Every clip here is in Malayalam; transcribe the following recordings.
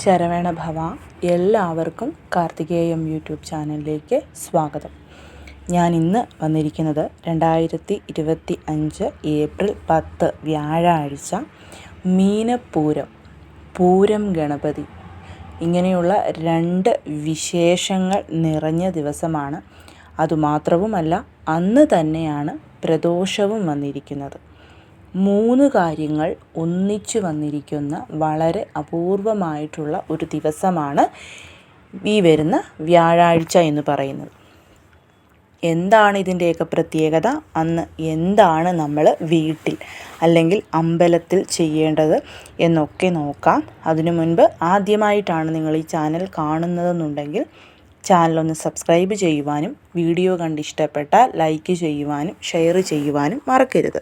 ശരവണ ഭവ എല്ലാവർക്കും കാർത്തികേയം യൂട്യൂബ് ചാനലിലേക്ക് സ്വാഗതം. ഞാൻ ഇന്ന് വന്നിരിക്കുന്നത് രണ്ടായിരത്തി ഇരുപത്തി അഞ്ച് ഏപ്രിൽ പത്ത് വ്യാഴാഴ്ച മീനപ്പൂരം പൂരം ഗണപതി. ഇങ്ങനെയുള്ള രണ്ട് വിശേഷങ്ങൾ നിറഞ്ഞ ദിവസമാണ്. അതുമാത്രവുമല്ല അന്ന് തന്നെയാണ് പ്രദോഷവും വന്നിരിക്കുന്നത്. മൂന്ന് കാര്യങ്ങൾ ഒന്നിച്ചു വന്നിരിക്കുന്ന വളരെ അപൂർവമായിട്ടുള്ള ഒരു ദിവസമാണ് ഈ വരുന്ന വ്യാഴാഴ്ച എന്ന് പറയുന്നത്. എന്താണ് ഇതിന്റെയൊക്കെ പ്രത്യേകത? അന്ന് എന്താണ് നമ്മൾ വീട്ടിൽ അല്ലെങ്കിൽ അമ്പലത്തിൽ ചെയ്യേണ്ടത് എന്നൊക്കെ നോക്കാം. അതിനു മുൻപ് ആദ്യമായിട്ടാണ് നിങ്ങൾ ഈ ചാനൽ കാണുന്നതെന്നുണ്ടെങ്കിൽ ചാനലൊന്ന് സബ്സ്ക്രൈബ് ചെയ്യുവാനും വീഡിയോ കണ്ടിഷ്ടപ്പെട്ടാൽ ലൈക്ക് ചെയ്യുവാനും ഷെയർ ചെയ്യുവാനും മറക്കരുത്.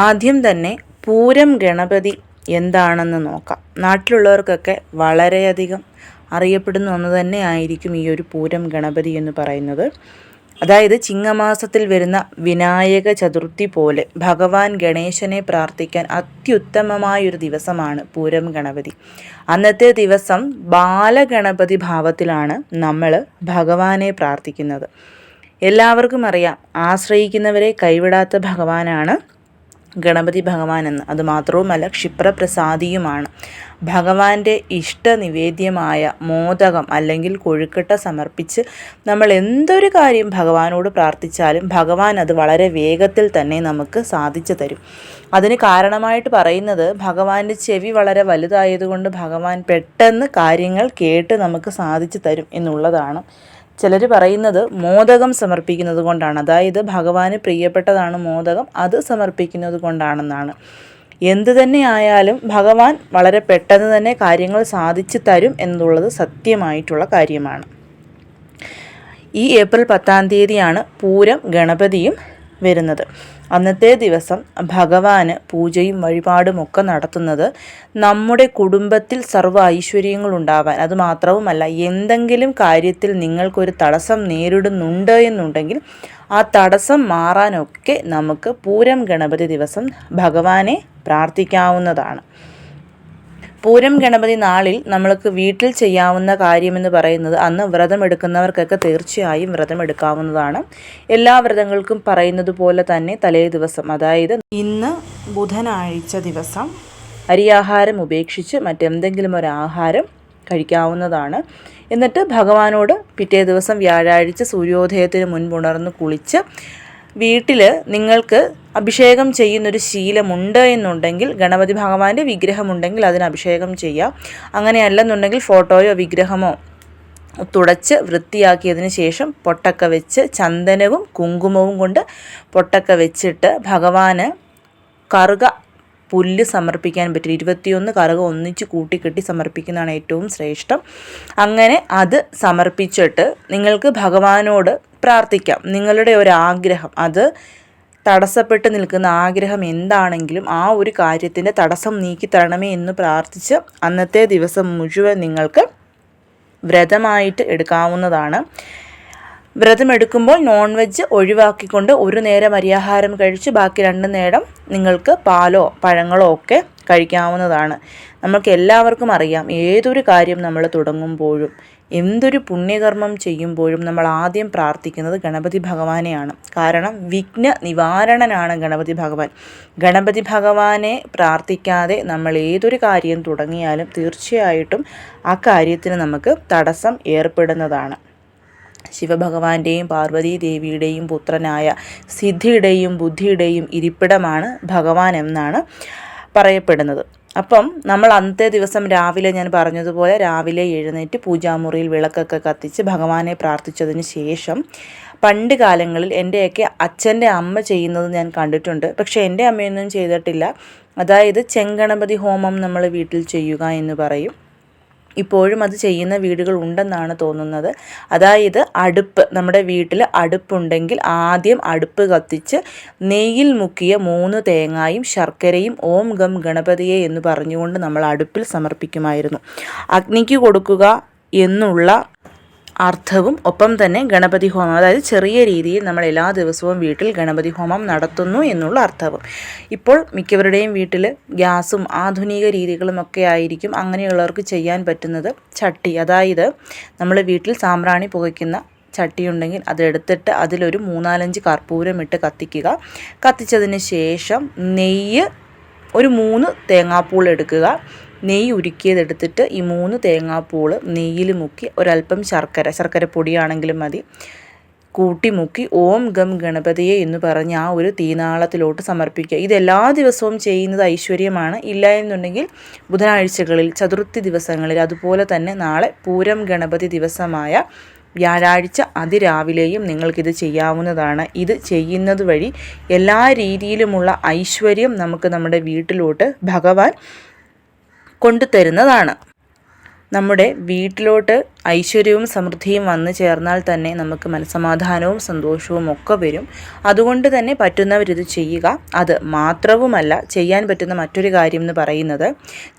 ആദ്യം തന്നെ പൂരം ഗണപതി എന്താണെന്ന് നോക്കാം. നാട്ടിലുള്ളവർക്കൊക്കെ വളരെയധികം അറിയപ്പെടുന്ന ഒന്ന് തന്നെ ആയിരിക്കും ഈ ഒരു പൂരം ഗണപതി എന്ന് പറയുന്നത്. അതായത് ചിങ്ങമാസത്തിൽ വരുന്ന വിനായക ചതുർത്ഥി പോലെ ഭഗവാൻ ഗണേശനെ പ്രാർത്ഥിക്കാൻ അത്യുത്തമമായൊരു ദിവസമാണ് പൂരം ഗണപതി. അന്നത്തെ ദിവസം ബാലഗണപതി ഭാവത്തിലാണ് നമ്മൾ ഭഗവാനെ പ്രാർത്ഥിക്കുന്നത്. എല്ലാവർക്കും അറിയാം ആശ്രയിക്കുന്നവരെ കൈവിടാത്ത ഭഗവാനാണ് ഗണപതി ഭഗവാൻ എന്ന് അതുമാത്രവുമല്ല ക്ഷിപ്രപ്രസാദിയുമാണ്. ഭഗവാന്റെ ഇഷ്ടനിവേദ്യമായ മോദകം അല്ലെങ്കിൽ കൊഴുക്കട്ട സമർപ്പിച്ച് നമ്മൾ എന്തൊരു കാര്യം ഭഗവാനോട് പ്രാർത്ഥിച്ചാലും ഭഗവാൻ അത് വളരെ വേഗത്തിൽ തന്നെ നമുക്ക് സാധിച്ചു തരും. അതിന് കാരണമായിട്ട് പറയുന്നത് ഭഗവാന്റെ ചെവി വളരെ വലുതായതുകൊണ്ട് ഭഗവാൻ പെട്ടെന്ന് കാര്യങ്ങൾ കേട്ട് നമുക്ക് സാധിച്ചു തരും എന്നുള്ളതാണ്. ചിലർ പറയുന്നത് മോദകം സമർപ്പിക്കുന്നത് കൊണ്ടാണ്. അതായത് ഭഗവാന് പ്രിയപ്പെട്ടതാണ് മോദകം അത് സമർപ്പിക്കുന്നത് കൊണ്ടാണെന്നാണ്. എന്ത് തന്നെ ആയാലും ഭഗവാൻ വളരെ പെട്ടെന്ന് തന്നെ കാര്യങ്ങൾ സാധിച്ചു തരും എന്നുള്ളത് സത്യമായിട്ടുള്ള കാര്യമാണ്. ഈ ഏപ്രിൽ പത്താം തീയതിയാണ് പൂരം ഗണപതിയും വരുന്നത്. അന്നത്തെ ദിവസം ഭഗവാന് പൂജയും വഴിപാടും ഒക്കെ നടത്തുന്നത് നമ്മുടെ കുടുംബത്തിൽ സർവ ഐശ്വര്യങ്ങൾ ഉണ്ടാവാൻ അത് മാത്രവുമല്ല എന്തെങ്കിലും കാര്യത്തിൽ നിങ്ങൾക്കൊരു തടസ്സം നേരിടുന്നുണ്ട് എന്നുണ്ടെങ്കിൽ ആ തടസ്സം മാറാനൊക്കെ നമുക്ക് പൂരം ഗണപതി ദിവസം ഭഗവാനെ പ്രാർത്ഥിക്കാവുന്നതാണ്. പൂരം ഗണപതി നാളിൽ നമ്മൾക്ക് വീട്ടിൽ ചെയ്യാവുന്ന കാര്യമെന്ന് പറയുന്നത് അന്ന് വ്രതമെടുക്കുന്നവർക്കൊക്കെ തീർച്ചയായും വ്രതമെടുക്കാവുന്നതാണ്. എല്ലാ വ്രതങ്ങൾക്കും പറയുന്നത് പോലെ തന്നെ തലേ ദിവസം അതായത് ഇന്ന് ബുധനാഴ്ച ദിവസം അരിയാഹാരം ഉപേക്ഷിച്ച് മറ്റെന്തെങ്കിലും ഒരു ആഹാരം കഴിക്കാവുന്നതാണ്. എന്നിട്ട് ഭഗവാനോട് പിറ്റേ ദിവസം വ്യാഴാഴ്ച സൂര്യോദയത്തിന് മുൻപുണർന്ന് കുളിച്ച് വീട്ടിൽ നിങ്ങൾക്ക് അഭിഷേകം ചെയ്യുന്നൊരു ശീലമുണ്ട് എന്നുണ്ടെങ്കിൽ ഗണപതി ഭഗവാന്റെ വിഗ്രഹമുണ്ടെങ്കിൽ അതിന് അഭിഷേകം ചെയ്യാം. അങ്ങനെയല്ലെന്നുണ്ടെങ്കിൽ ഫോട്ടോയോ വിഗ്രഹമോ തുടച്ച് വൃത്തിയാക്കിയതിന് ശേഷം പൊട്ടക്ക വെച്ച് ചന്ദനവും കുങ്കുമവും കൊണ്ട് പൊട്ടക്ക വെച്ചിട്ട് ഭഗവാന് കറുക പുല്ല് സമർപ്പിക്കാൻ പറ്റും ഇരുപത്തിയൊന്ന് കറുക ഒന്നിച്ച് കൂട്ടിക്കെട്ടി സമർപ്പിക്കുന്നതാണ് ഏറ്റവും ശ്രേഷ്ഠം. അങ്ങനെ അത് സമർപ്പിച്ചിട്ട് നിങ്ങൾക്ക് ഭഗവാനോട് പ്രാർത്ഥിക്കാം. നിങ്ങളുടെ ഒരു ആഗ്രഹം അത് തടസ്സപ്പെട്ട് നിൽക്കുന്ന ആഗ്രഹം എന്താണെങ്കിലും ആ ഒരു കാര്യത്തിന്റെ തടസ്സം നീക്കി തരണമേ എന്ന് പ്രാർത്ഥിച്ച് അന്നത്തെ ദിവസം മുഴുവൻ നിങ്ങൾക്ക് വ്രതമായിട്ട് എടുക്കാവുന്നതാണ്. വ്രതമെടുക്കുമ്പോൾ നോൺ വെജ് ഒഴിവാക്കിക്കൊണ്ട് ഒരു നേരം അരിയാഹാരം കഴിച്ച് ബാക്കി രണ്ട് നേരം നിങ്ങൾക്ക് പാലോ പഴങ്ങളോ ഒക്കെ കഴിക്കാവുന്നതാണ്. നമുക്ക് എല്ലാവർക്കും അറിയാം ഏതൊരു കാര്യം നമ്മൾ തുടങ്ങുമ്പോഴും എന്തൊരു പുണ്യകർമ്മം ചെയ്യുമ്പോഴും നമ്മൾ ആദ്യം പ്രാർത്ഥിക്കുന്നത് ഗണപതി ഭഗവാനെയാണ്. കാരണം വിഘ്ന നിവാരണനാണ് ഗണപതി ഭഗവാൻ. ഗണപതി ഭഗവാനെ പ്രാർത്ഥിക്കാതെ നമ്മൾ ഏതൊരു കാര്യം തുടങ്ങിയാലും തീർച്ചയായിട്ടും ആ കാര്യത്തിന് നമുക്ക് തടസ്സം ഏർപ്പെടുന്നതാണ്. ശിവഭഗവാന്റെയും പാർവതീ ദേവിയുടെയും പുത്രനായ സിദ്ധിയുടെയും ബുദ്ധിയുടെയും ഇരിപ്പിടമാണ് ഭഗവാൻ എന്നാണ് പറയപ്പെടുന്നത്. അപ്പം നമ്മൾ അന്നത്തെ ദിവസം രാവിലെ ഞാൻ പറഞ്ഞതുപോലെ രാവിലെ എഴുന്നേറ്റ് പൂജാമുറിയിൽ വിളക്കൊക്കെ കത്തിച്ച് ഭഗവാനെ പ്രാർത്ഥിച്ചതിന് ശേഷം പണ്ട് കാലങ്ങളിൽ എന്റെയൊക്കെ അച്ഛന്റെ അമ്മ ചെയ്യുന്നത് ഞാൻ കണ്ടിട്ടുണ്ട്. പക്ഷേ എന്റെ അമ്മയൊന്നും ചെയ്തിട്ടില്ല. അതായത് ചെങ്കണപതി ഹോമം നമ്മൾ വീട്ടിൽ ചെയ്യുക എന്ന് പറയും. ഇപ്പോഴും അത് ചെയ്യുന്ന വീടുകൾ ഉണ്ടെന്നാണ് തോന്നുന്നത്. അതായത് അടുപ്പ് നമ്മുടെ വീട്ടിൽ അടുപ്പുണ്ടെങ്കിൽ ആദ്യം അടുപ്പ് കത്തിച്ച് നെയ്യിൽ മുക്കിയ മൂന്ന് തേങ്ങായും ശർക്കരയും ഓം ഗം ഗണപതിയെ എന്ന് പറഞ്ഞുകൊണ്ട് നമ്മൾ അടുപ്പിൽ സമർപ്പിക്കുമായിരുന്നു. അഗ്നിക്ക് കൊടുക്കുക എന്നുള്ള അർത്ഥവും ഒപ്പം തന്നെ ഗണപതി ഹോമം. അതായത് ചെറിയ രീതിയിൽ നമ്മൾ എല്ലാ ദിവസവും വീട്ടിൽ ഗണപതി ഹോമം നടത്തുന്നു എന്നുള്ള അർത്ഥവും. ഇപ്പോൾ മിക്കവരുടെയും വീട്ടിൽ ഗ്യാസും ആധുനിക രീതികളും ഒക്കെ ആയിരിക്കും അങ്ങനെയുള്ളവർക്ക് ചെയ്യാൻ പറ്റുന്നത് ചട്ടി. അതായത് നമ്മൾ വീട്ടിൽ സാമ്പ്രാണി പുകയ്ക്കുന്ന ചട്ടിയുണ്ടെങ്കിൽ അതെടുത്തിട്ട് അതിലൊരു മൂന്നാലഞ്ച് കർപ്പൂരം ഇട്ട് കത്തിക്കുക. കത്തിച്ചതിന് ശേഷം നെയ്യ് ഒരു മൂന്ന് തേങ്ങാപ്പൂൾ എടുക്കുക. നെയ്യ് ഉരുക്കിയതെടുത്തിട്ട് ഈ മൂന്ന് തേങ്ങാപ്പൂൾ നെയ്യിൽ മുക്കി ഒരല്പം ശർക്കര ശർക്കര പൊടിയാണെങ്കിലും മതി. കൂട്ടി മുക്കി ഓം ഗം ഗണപതിയെ എന്ന് പറഞ്ഞ് ആ ഒരു തീനാളത്തിലോട്ട് സമർപ്പിക്കുക. ഇത് എല്ലാ ദിവസവും ചെയ്യുന്നത് ഐശ്വര്യമാണ്. ഇല്ല എന്നുണ്ടെങ്കിൽ ബുധനാഴ്ചകളിൽ ചതുർത്ഥി ദിവസങ്ങളിൽ അതുപോലെ തന്നെ നാളെ പൂരം ഗണപതി ദിവസമായ വ്യാഴാഴ്ച അതിരാവിലെയും നിങ്ങൾക്കിത് ചെയ്യാവുന്നതാണ്. ഇത് ചെയ്യുന്നത് വഴി എല്ലാ രീതിയിലുമുള്ള ഐശ്വര്യം നമുക്ക് നമ്മുടെ വീട്ടിലോട്ട് ഭഗവാൻ കൊണ്ടുതരുന്നതാണ്. നമ്മുടെ വീട്ടിലോട്ട് ഐശ്വര്യവും സമൃദ്ധിയും വന്നു ചേർന്നാൽ തന്നെ നമുക്ക് മനസമാധാനവും സന്തോഷവും ഒക്കെ വരും. അതുകൊണ്ട് തന്നെ പറ്റുന്നവരിത് ചെയ്യുക. അത് മാത്രവുമല്ല ചെയ്യാൻ പറ്റുന്ന മറ്റൊരു കാര്യം എന്ന് പറയുന്നത്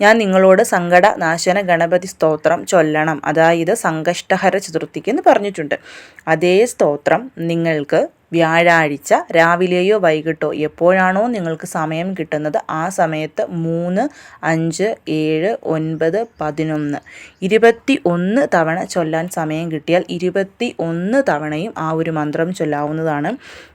ഞാൻ നിങ്ങളോട് സങ്കട നാശന ഗണപതി സ്തോത്രം ചൊല്ലണം. അതായത് സങ്കഷ്ടഹര ചതുർത്ഥിക്ക് എന്ന് പറഞ്ഞിട്ടുണ്ട്. അതേ സ്തോത്രം നിങ്ങൾക്ക് വ്യാഴാഴ്ച രാവിലെയോ വൈകിട്ടോ എപ്പോഴാണോ നിങ്ങൾക്ക് സമയം കിട്ടുന്നത്? ആ സമയത്ത് മൂന്ന് അഞ്ച് ഏഴ് ഒൻപത് പതിനൊന്ന്. ഇരുപത്തി ഒന്ന് തവണ ചൊല്ലാൻ സമയം കിട്ടിയാൽ ഇരുപത്തി ഒന്ന് തവണയും ആ ഒരു മന്ത്രം ചൊല്ലാവുന്നതാണ്.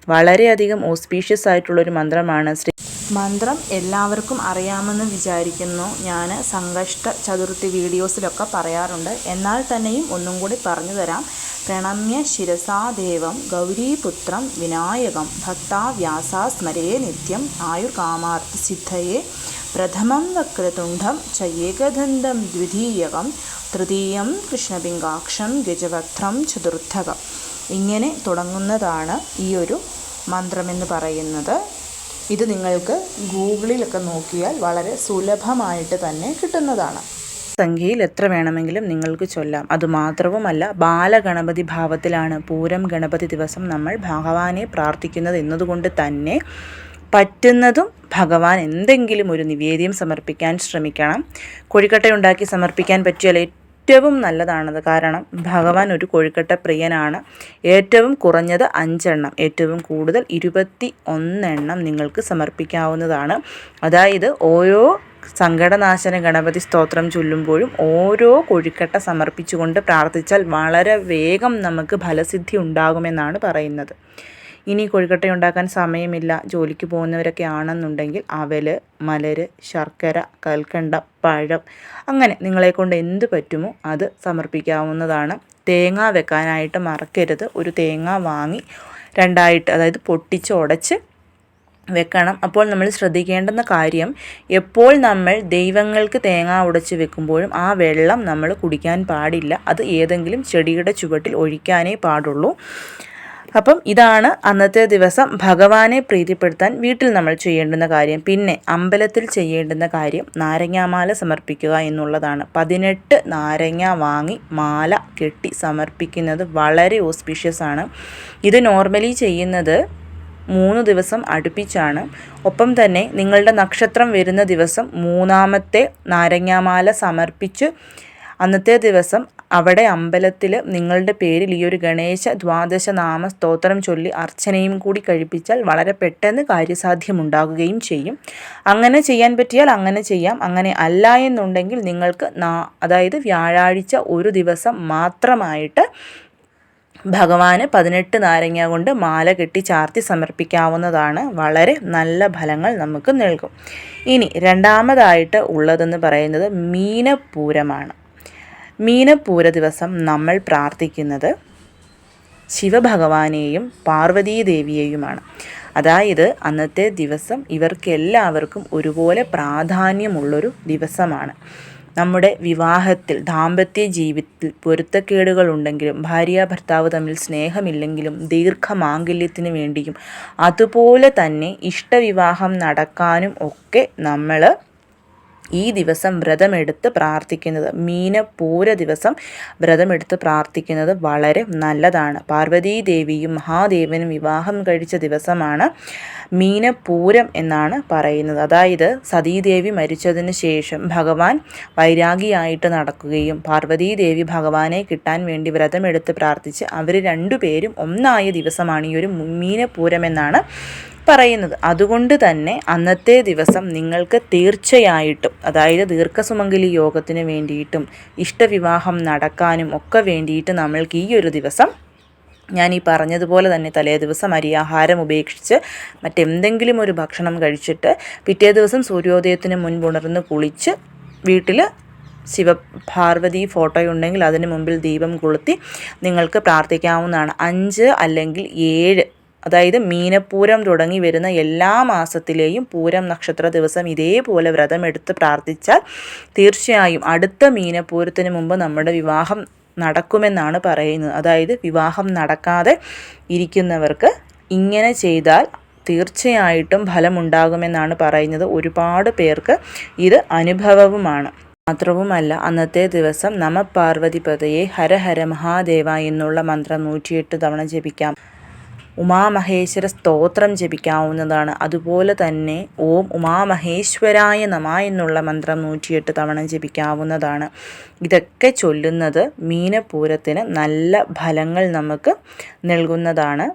വളരെയധികം ഓസ്പീഷ്യസ് ആയിട്ടുള്ളൊരു മന്ത്രമാണ് ശ്രീ മന്ത്രം എല്ലാവർക്കും അറിയാമെന്ന് വിചാരിക്കുന്നു. ഞാൻ സങ്കഷ്ട ചതുർത്ഥി വീഡിയോസിലൊക്കെ പറയാറുണ്ട്. എന്നാൽ തന്നെയും ഒന്നും കൂടി പറഞ്ഞു തരാം. പ്രണമ്യ ശിരസാദേവം ഗൗരീപുത്രം വിനായകം ഭക്താവ്യാസാ സ്മരേ നിത്യം ആയുർകാമാർത്ഥ സിദ്ധയെ പ്രഥമം വക്രതുണ്ഡം ചയേകദന്തം ദ്വിതീയകം തൃതീയം കൃഷ്ണപിംഗാക്ഷം ഗജവക്രം ചതുർത്ഥകം. ഇങ്ങനെ തുടങ്ങുന്നതാണ് ഈ ഒരു മന്ത്രമെന്ന് പറയുന്നത്. ഇത് നിങ്ങൾക്ക് ഗൂഗിളിലൊക്കെ നോക്കിയാൽ വളരെ സുലഭമായിട്ട് തന്നെ കിട്ടുന്നതാണ്. സംഖ്യയിൽ എത്ര വേണമെങ്കിലും നിങ്ങൾക്ക് ചൊല്ലാം. അതുമാത്രവുമല്ല ബാലഗണപതി ഭാവത്തിലാണ് പൂരം ഗണപതി ദിവസം നമ്മൾ ഭഗവാനെ പ്രാർത്ഥിക്കുന്നത് എന്നതുകൊണ്ട് തന്നെ പറ്റുന്നതും ഭഗവാൻ എന്തെങ്കിലും ഒരു നിവേദ്യം സമർപ്പിക്കാൻ ശ്രമിക്കണം. കൊഴിക്കട്ടയുണ്ടാക്കി സമർപ്പിക്കാൻ പറ്റിയാൽ ഏറ്റവും നല്ലതാണത്. കാരണം ഭഗവാൻ ഒരു കോഴിക്കട്ട പ്രിയനാണ്. ഏറ്റവും കുറഞ്ഞത് അഞ്ചെണ്ണം. ഏറ്റവും കൂടുതൽ ഇരുപത്തി ഒന്നെണ്ണം നിങ്ങൾക്ക് സമർപ്പിക്കാവുന്നതാണ്. അതായത് ഓരോ സങ്കടനാശന ഗണപതി സ്തോത്രം ചൊല്ലുമ്പോഴും ഓരോ കൊഴുക്കട്ട സമർപ്പിച്ചുകൊണ്ട് പ്രാർത്ഥിച്ചാൽ വളരെ വേഗം നമുക്ക് ഫലസിദ്ധി ഉണ്ടാകുമെന്നാണ് പറയുന്നത്. ഇനി കൊഴുക്കട്ട ഉണ്ടാക്കാൻ സമയമില്ല. ജോലിക്ക് പോകുന്നവരൊക്കെ ആണെന്നുണ്ടെങ്കിൽ അവൽ മലര് ശർക്കര കൽക്കണ്ട പഴം അങ്ങനെ നിങ്ങളെ കൊണ്ട് എന്ത് പറ്റുമോ അത് സമർപ്പിക്കാവുന്നതാണ്. തേങ്ങ വെക്കാനായിട്ട് മറക്കരുത്. ഒരു തേങ്ങ വാങ്ങി രണ്ടായിട്ട് അതായത് പൊട്ടിച്ച് ഉടച്ച് വെക്കണം. അപ്പോൾ നമ്മൾ ശ്രദ്ധിക്കേണ്ടുന്ന കാര്യം എപ്പോൾ നമ്മൾ ദൈവങ്ങൾക്ക് തേങ്ങ ഉടച്ച് വെക്കുമ്പോഴും ആ വെള്ളം നമ്മൾ കുടിക്കാൻ പാടില്ല. അത് ഏതെങ്കിലും ചെടിയുടെ ചുവട്ടിൽ ഒഴിക്കാനേ പാടുള്ളൂ. അപ്പം ഇതാണ് അന്നത്തെ ദിവസം ഭഗവാനെ പ്രീതിപ്പെടുത്താൻ വീട്ടിൽ നമ്മൾ ചെയ്യേണ്ടുന്ന കാര്യം. പിന്നെ അമ്പലത്തിൽ ചെയ്യേണ്ടുന്ന കാര്യം നാരങ്ങാമാല സമർപ്പിക്കുക എന്നുള്ളതാണ്. പതിനെട്ട് നാരങ്ങ വാങ്ങി മാല കെട്ടി സമർപ്പിക്കുന്നത് വളരെ ഓസ്പീഷ്യസ് ആണ്. ഇത് നോർമലി ചെയ്യുന്നത് മൂന്ന് ദിവസം അടുപ്പിച്ചാണ്. ഒപ്പം തന്നെ നിങ്ങളുടെ നക്ഷത്രം വരുന്ന ദിവസം മൂന്നാമത്തെ നാരങ്ങാമാല സമർപ്പിച്ച് അന്നത്തെ ദിവസം അവിടെ അമ്പലത്തിൽ നിങ്ങളുടെ പേരിൽ ഈ ഒരു ഗണേശ ദ്വാദശ നാമ സ്തോത്രം ചൊല്ലി അർച്ചനയും കൂടി കഴിപ്പിച്ചാൽ വളരെ പെട്ടെന്ന് കാര്യസാധ്യമുണ്ടാകുകയും ചെയ്യും. അങ്ങനെ ചെയ്യാൻ പറ്റിയാൽ അങ്ങനെ ചെയ്യാം. അങ്ങനെ അല്ല എന്നുണ്ടെങ്കിൽ നിങ്ങൾക്ക് അതായത് വ്യാഴാഴ്ച ഒരു ദിവസം മാത്രമായിട്ട് ഭഗവാന് പതിനെട്ട് നാരങ്ങ കൊണ്ട് മാല കെട്ടി ചാർത്തി സമർപ്പിക്കാവുന്നതാണ്. വളരെ നല്ല ഫലങ്ങൾ നമുക്ക് നൽകും. ഇനി രണ്ടാമതായിട്ട് ഉള്ളതെന്ന് പറയുന്നത് മീനപ്പൂരമാണ്. മീനപ്പൂര ദിവസം നമ്മൾ പ്രാർത്ഥിക്കുന്നത് ശിവഭഗവാനെയും പാർവതീദേവിയെയുമാണ്. അതായത് അന്നത്തെ ദിവസം ഇവർക്കെല്ലാവർക്കും ഒരുപോലെ പ്രാധാന്യമുള്ളൊരു ദിവസമാണ്. നമ്മുടെ വിവാഹത്തിൽ ദാമ്പത്യ ജീവിതത്തിൽ പൊരുത്തക്കേടുകൾ ഉണ്ടെങ്കിലും ഭാര്യ ഭർത്താവ് തമ്മിൽ സ്നേഹമില്ലെങ്കിലും ദീർഘമാംഗല്യത്തിന് വേണ്ടിയും അതുപോലെ തന്നെ ഇഷ്ടവിവാഹം നടക്കാനും ഒക്കെ നമ്മൾ ഈ ദിവസം വ്രതമെടുത്ത് പ്രാർത്ഥിക്കുന്നത്. മീനപ്പൂര ദിവസം വ്രതമെടുത്ത് പ്രാർത്ഥിക്കുന്നത് വളരെ നല്ലതാണ്. പാർവതീദേവിയും മഹാദേവനും വിവാഹം കഴിച്ച ദിവസമാണ് മീനപൂരം എന്നാണ് പറയുന്നത്. അതായത് സതീദേവി മരിച്ചതിന് ശേഷം ഭഗവാൻ വൈരാഗിയായിട്ട് നടക്കുകയും പാർവതീദേവി ഭഗവാനെ കിട്ടാൻ വേണ്ടി വ്രതമെടുത്ത് പ്രാർത്ഥിച്ച് അവർ രണ്ടുപേരും ഒന്നായ ദിവസമാണ് ഈ ഒരു മീനപൂരം എന്നാണ് പറയുന്നത്. അതുകൊണ്ട് തന്നെ അന്നത്തെ ദിവസം നിങ്ങൾക്ക് തീർച്ചയായിട്ടും അതായത് ദീർഘസുമംഗലി യോഗത്തിന് വേണ്ടിയിട്ടും ഇഷ്ടവിവാഹം നടക്കാനും ഒക്കെ വേണ്ടിയിട്ട് നമ്മൾക്ക് ഈ ഒരു ദിവസം ഞാൻ ഈ പറഞ്ഞതുപോലെ തന്നെ തലേ ദിവസം അരിയാഹാരം ഉപേക്ഷിച്ച് മറ്റെന്തെങ്കിലും ഒരു ഭക്ഷണം കഴിച്ചിട്ട് പിറ്റേ ദിവസം സൂര്യോദയത്തിന് മുൻപുണർന്ന് കുളിച്ച് വീട്ടിൽ ശിവ പാർവതി ഫോട്ടോയുണ്ടെങ്കിൽ അതിന് മുമ്പിൽ ദീപം കൊളുത്തി നിങ്ങൾക്ക് പ്രാർത്ഥിക്കാവുന്നതാണ്. അഞ്ച് അല്ലെങ്കിൽ ഏഴ് അതായത് മീനപ്പൂരം തുടങ്ങി വരുന്ന എല്ലാ മാസത്തിലെയും പൂരം നക്ഷത്ര ദിവസം ഇതേപോലെ വ്രതമെടുത്ത് പ്രാർത്ഥിച്ചാൽ തീർച്ചയായും അടുത്ത മീനപ്പൂരത്തിന് മുമ്പ് നമ്മുടെ വിവാഹം നടക്കുമെന്നാണ് പറയുന്നത്. അതായത് വിവാഹം നടക്കാതെ ഇരിക്കുന്നവർക്ക് ഇങ്ങനെ ചെയ്താൽ തീർച്ചയായിട്ടും ഫലമുണ്ടാകുമെന്നാണ് പറയുന്നത്. ഒരുപാട് പേർക്ക് ഇത് അനുഭവവുമാണ്. മാത്രവുമല്ല അന്നത്തെ ദിവസം നമ പാർവതിപതയെ ഹര ഹര മഹാദേവ എന്നുള്ള മന്ത്രം നൂറ്റിയെട്ട് തവണ ജപിക്കാം. ഉമാമഹേശ്വര സ്തോത്രം ജപിക്കാവുന്നതാണ്. അതുപോലെ തന്നെ ഓം ഉമാമഹേശ്വരായ നമ എന്നുള്ള മന്ത്രം നൂറ്റിയെട്ട് തവണ ജപിക്കാവുന്നതാണ്. ഇതൊക്കെ ചൊല്ലുന്നത് മീനപൂരത്തിന് നല്ല ഫലങ്ങൾ നമുക്ക് നൽകുന്നതാണ്.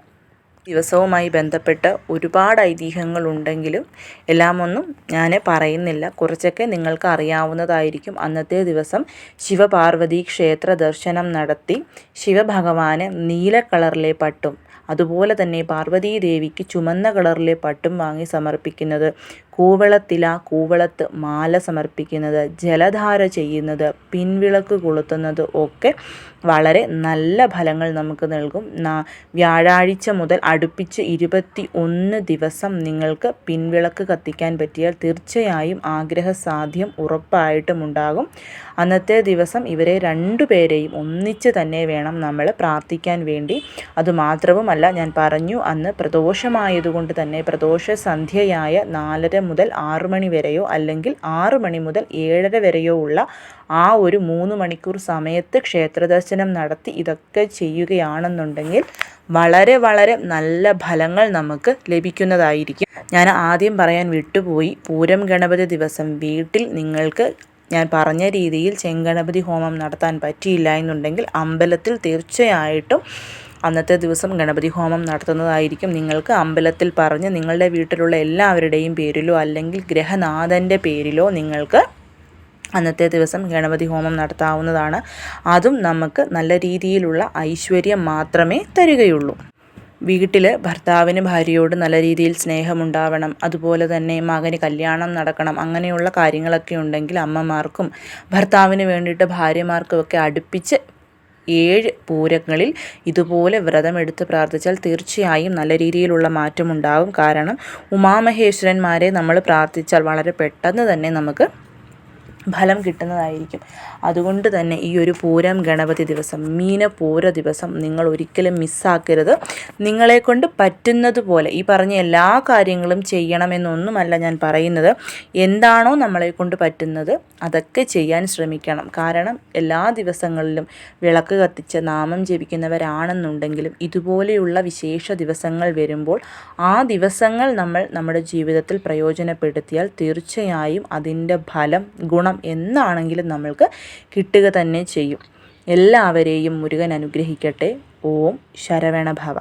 ദിവസവുമായി ബന്ധപ്പെട്ട് ഒരുപാട് ഐതിഹ്യങ്ങളുണ്ടെങ്കിലും എല്ലാമൊന്നും ഞാൻ പറയുന്നില്ല. കുറച്ചൊക്കെ നിങ്ങൾക്ക് അറിയാവുന്നതായിരിക്കും. അന്നത്തെ ദിവസം ശിവപാർവതി ക്ഷേത്ര ദർശനം നടത്തി ശിവഭഗവാന് നീല കളറിലെ പട്ടും അതുപോലെ തന്നെ പാർവതീദേവിക്ക് ചുമന്ന കളറിലെ പട്ടും വാങ്ങി സമർപ്പിക്കുന്നത്. കൂവളത്തില കൂവളത്ത് മാല സമർപ്പിക്കുന്നത് ജലധാര ചെയ്യുന്നത് പിൻവിളക്ക് കൊളുത്തുന്നത് ഒക്കെ വളരെ നല്ല ഫലങ്ങൾ നമുക്ക് നൽകും. വ്യാഴാഴ്ച മുതൽ അടുപ്പിച്ച് ഇരുപത്തി ഒന്ന് ദിവസം നിങ്ങൾക്ക് പിൻവിളക്ക് കത്തിക്കാൻ പറ്റിയാൽ തീർച്ചയായും ആഗ്രഹ സാധ്യം ഉറപ്പായിട്ടും ഉണ്ടാകും. അന്നത്തെ ദിവസം ഇവരെ രണ്ടുപേരെയും ഒന്നിച്ച് തന്നെ വേണം നമ്മൾ പ്രാർത്ഥിക്കാൻ വേണ്ടി. അതുമാത്രവുമല്ല ഞാൻ പറഞ്ഞു അന്ന് പ്രദോഷമായതുകൊണ്ട് തന്നെ പ്രദോഷ സന്ധ്യയായ നാലര മുതൽ ആറു മണി വരെയോ അല്ലെങ്കിൽ ആറു മണി മുതൽ ഏഴര വരെയോ ഉള്ള ആ ഒരു മൂന്ന് മണിക്കൂർ സമയത്ത് ക്ഷേത്രദർശനം നടത്തി ഇതൊക്കെ ചെയ്യുകയാണെന്നുണ്ടെങ്കിൽ വളരെ വളരെ നല്ല ഫലങ്ങൾ നമുക്ക് ലഭിക്കുന്നതായിരിക്കും. ഞാൻ ആദ്യം പറയാൻ വിട്ടുപോയി. പൂരം ഗണപതി ദിവസം വീട്ടിൽ നിങ്ങൾക്ക് ഞാൻ പറഞ്ഞ രീതിയിൽ ചെങ്കണപതി ഹോമം നടത്താൻ പറ്റിയില്ല എന്നുണ്ടെങ്കിൽ അമ്പലത്തിൽ തീർച്ചയായിട്ടും അന്നത്തെ ദിവസം ഗണപതി ഹോമം നടത്തുന്നതായിരിക്കും. നിങ്ങൾക്ക് അമ്പലത്തിൽ പറഞ്ഞ് നിങ്ങളുടെ വീട്ടിലുള്ള എല്ലാവരുടെയും പേരിലോ അല്ലെങ്കിൽ ഗ്രഹനാഥന്റെ പേരിലോ നിങ്ങൾക്ക് അന്നത്തെ ദിവസം ഗണപതി ഹോമം നടത്താവുന്നതാണ്. അതും നമുക്ക് നല്ല രീതിയിലുള്ള ഐശ്വര്യം മാത്രമേ തരികയുള്ളൂ. വീട്ടിൽ ഭർത്താവിന് ഭാര്യയോട് നല്ല രീതിയിൽ സ്നേഹമുണ്ടാവണം. അതുപോലെ തന്നെ മകന് കല്യാണം നടക്കണം. അങ്ങനെയുള്ള കാര്യങ്ങളൊക്കെ ഉണ്ടെങ്കിൽ അമ്മമാർക്കും ഭർത്താവിന് വേണ്ടിയിട്ട് ഭാര്യമാർക്കും ഒക്കെ അടുപ്പിച്ച് ഏഴ് പൂരങ്ങളിൽ ഇതുപോലെ വ്രതമെടുത്ത് പ്രാർത്ഥിച്ചാൽ തീർച്ചയായും നല്ല രീതിയിലുള്ള മാറ്റമുണ്ടാകും. കാരണം ഉമാമഹേശ്വരന്മാരെ നമ്മൾ പ്രാർത്ഥിച്ചാൽ വളരെ പെട്ടെന്ന് തന്നെ നമുക്ക് ഫലം കിട്ടുന്നതായിരിക്കും. അതുകൊണ്ട് തന്നെ ഈ ഒരു പൂരം ഗണപതി ദിവസം മീന പൂര ദിവസം നിങ്ങൾ ഒരിക്കലും മിസ്സാക്കരുത് നിങ്ങളെ കൊണ്ട് പറ്റുന്നത് പോലെ ഈ പറഞ്ഞ എല്ലാ കാര്യങ്ങളും ചെയ്യണമെന്നൊന്നുമല്ല ഞാൻ പറയുന്നത്. എന്താണോ നമ്മളെ കൊണ്ട് പറ്റുന്നത് അതൊക്കെ ചെയ്യാൻ ശ്രമിക്കണം. കാരണം എല്ലാ ദിവസങ്ങളിലും വിളക്ക് കത്തിച്ച് നാമം ജപിക്കുന്നവരാണെന്നുണ്ടെങ്കിലും ഇതുപോലെയുള്ള വിശേഷ ദിവസങ്ങൾ വരുമ്പോൾ ആ ദിവസങ്ങൾ നമ്മൾ നമ്മുടെ ജീവിതത്തിൽ പ്രയോജനപ്പെടുത്തിയാൽ തീർച്ചയായും അതിന്റെ ഫലം ഗുണം വേണം എന്നാണെങ്കിലും നമ്മൾക്ക് കിട്ടുക തന്നെ ചെയ്യും. എല്ലാവരെയും മുരുകൻ അനുഗ്രഹിക്കട്ടെ. ഓം ശരവണഭവ.